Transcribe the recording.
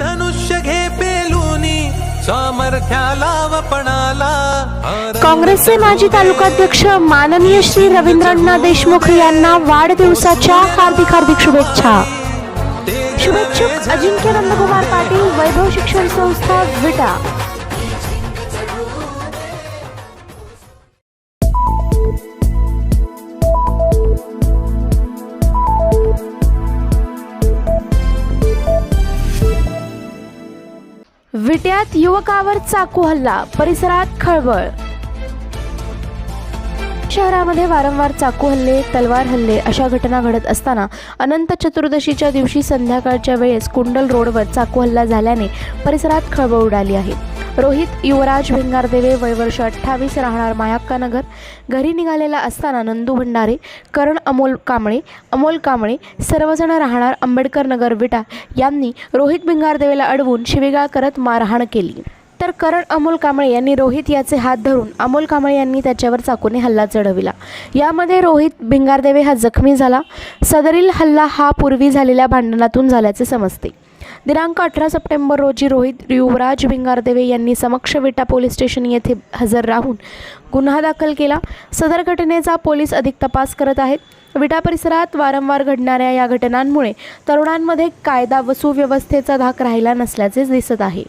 धनुष्य घे पेलुनी सामर्थ्याला वपणाला काँग्रेसचे माजी तालुकाध्यक्ष माननीय श्री रवींद्रअण्णा देशमुख यांना वाढदिवसाच्या हार्दिक हार्दिक शुभेच्छा शुभेच्छुक अजिंक्य नंदकुमार पाटील वैभव शिक्षण संस्था विटा. विट्यात युवकावर चाकू हल्ला परिसरात खळबळ. शहरामध्ये वारंवार चाकू हल्ले तलवार हल्ले अशा घटना घडत असताना अनंत चतुर्दशीच्या दिवशी संध्याकाळच्या वेळेस कुंडल रोडवर चाकू हल्ला झाल्याने परिसरात खळबळ उडाली आहे. रोहित युवराज भिंगारदेवे वय वर्ष अठ्ठावीस राहणार मायाक्कानगर. घरी निघालेला असताना नंदू भंडारे करण अमोल कांबळे अमोल कांबळे सर्वजण राहणार आंबेडकर नगर विटा. यांनी रोहित भिंगारदेवेला अडवून शिवेगाळ करत मारहाण केली. तर करण अमोल कांबळे यांनी रोहित याचे हात धरून अमोल कांबळे यांनी त्याच्यावर चाकूने हल्ला चढविला. यामध्ये रोहित भिंगारदेवे हा जखमी झाला. सदरील हल्ला हा पूर्वी झालेल्या भांडणातून झाल्याचे समजते. दिनांक अठरा सप्टेंबर रोजी रोहित युवराज भिंगारदेवे यांनी समक्ष विटा पोलीस स्टेशन येथे हजर राहून गुन्हा दाखल केला. सदर घटनेचा पोलीस अधिक तपास करत आहेत. विटा परिसरात वारंवार घडणाऱ्या या घटनांमुळे तरुणांमध्ये कायदा व सुव्यवस्थेचा धाक राहिला नसल्याचे दिसत आहे.